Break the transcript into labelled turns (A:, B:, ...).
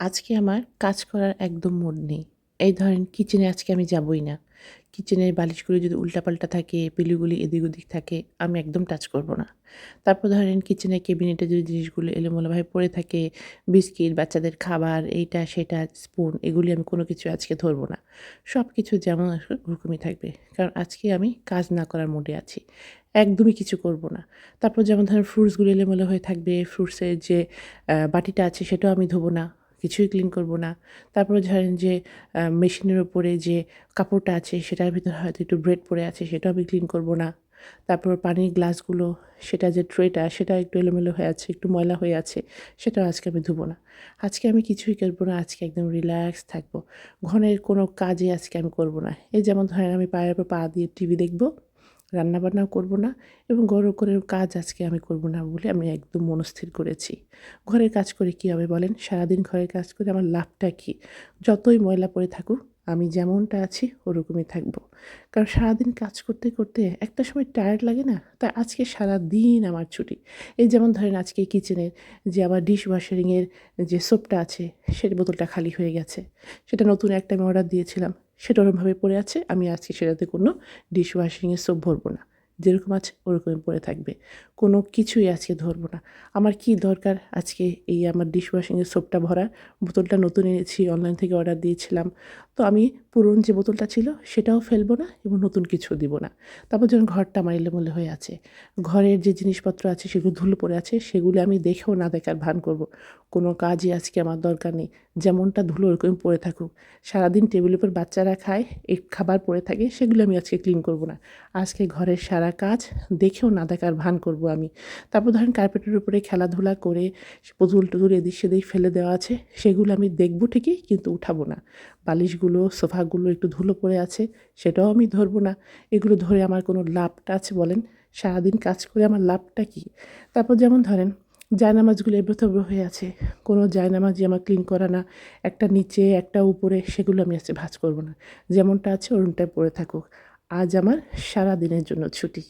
A: আজকে আমার কাজ করার একদম মুড নেই। এই ধরেন কিচেনে আজকে আমি যাবই না। কিচেনের বালিশগুলো যদি উল্টাপাল্টা থাকে পিলুগুলি এদিক ওদিক থাকে, আমি একদম টাচ করব না। তারপর ধরেন কিচেনের কেবিনেটে যদি জিনিসগুলো এলোমেলোভাবে পড়ে থাকে, বিস্কিট, বাচ্চাদের খাবার, এইটা, সেটা স্পুন এগুলি আমি কোনো কিছু আজকে ধরবো না। সব কিছু যেমন ওরকমই থাকবে। কারণ আজকে আমি কাজ না করার মুডে আছি। একদমই কিছু করব না। তারপর যেমন ধরেন ফ্রুটসগুলো এলোমেলো হয়ে থাকবে ফ্রুটসের যে বাটিটা আছে সেটাও আমি ধোবো না। কিছুই ক্লিন করব না। তারপরে ধরেন যে মেশিনের ওপরে যে কাপড়টা আছে, সেটার ভিতরে হয়তো একটু ব্রেড পড়ে আছে, সেটাও আমি ক্লিন করব না। তারপর পানির গ্লাসগুলো সেটা যে ট্রেটা সেটা একটু এলোমেলো হয়ে আছে, একটু ময়লা হয়ে আছে, সেটাও আজকে আমি ধুবো না। আজকে আমি কিছুই করব না, আজকে একদম রিল্যাক্স থাকব। ঘনের কোনো কাজে আজকে আমি করব না। এই যেমন ধরেন আমি পায়ের উপর পা দিয়ে টিভি দেখব রান্নাবান্নাও করব না এবং গরম করে কাজ আজকে আমি করব না বলে আমি একদম মনস্থির করেছি। ঘরের কাজ করে কী হবে বলেন? সারাদিন ঘরের কাজ করে আমার লাভটা কী? যতই ময়লা পড়ে থাকুক, আমি যেমনটা আছি ওরকমই থাকব। কারণ সারাদিন কাজ করতে করতে একটা সময় টায়ার্ড লাগে না? তা আজকে সারা দিন আমার ছুটি। এই যেমন ধরেন আজকে কিচেনের যে আমার ডিশ ওয়াশারিংয়ের যে সোপটা আছে, সের বোতলটা খালি হয়ে গেছে। সেটা নতুন একটা আমি অর্ডার দিয়েছিলাম। সেটা ওরমভাবে পড়ে আছে, আমি আজকে সেটাতে কোনো ডিশ ওয়াশিংয়ের সোপ ভরবো না। যেরকম আছে ওরকমই পড়ে থাকবে। কোনো কিছুই আজকে ধরবো না। আমার কি দরকার আজকে এই আমার ডিশ ওয়াশিংয়ের সোপটা ভরা বোতলটা নতুন এনেছি অনলাইন থেকে অর্ডার দিয়েছিলাম। তো আমি পুরনো যে বোতলটা ছিল সেটাও ফেলব না এবং নতুন কিছু দিব না। তারপর যখন ঘরটা আমার এলোমেলো হয়ে আছে, ঘরের যে জিনিসপত্র আছে, সেগুলো ধুলো পড়ে আছে, সেগুলো আমি দেখেও না দেখার ভান করব। কোনো কাজই আজকে আমার দরকার নেই। যেমনটা ধুলো ওরকম পড়ে থাকুক। সারাদিন টেবিলের উপর বাচ্চারা খায়, এই খাবার পড়ে থাকে, সেগুলো আমি আজকে ক্লিন করব না। আজকে ঘরের সারা কাজ দেখেও না দেখার ভান করব আমি। তারপর ধরেন কার্পেটের উপরে খেলাধুলা করে পুতুল টুতুল এদিক সেদিক ফেলে দেওয়া আছে, সেগুলো আমি দেখব ঠিকই, কিন্তু উঠাবো না। বালিশগুলো সোফাগুলো একটু ধুলো পড়ে আছে, সেটাও আমি ধরবো না। এগুলো ধরে আমার কোনো লাভটা আছে বলেন, সারাদিন কাজ করে আমার লাভটা কি? তারপর যেমন ধরেন, জায়নামাজগুলো এব্রথব্র হয়ে আছে, কোনো জায়নামাজই আমার ক্লিন করা না, একটা নিচে, একটা উপরে, সেগুলো আমি আছে ভাজ করব না। যেমনটা আছে ওরমটা পড়ে থাকুক। আজ আমার সারা দিনের জন্য ছুটি।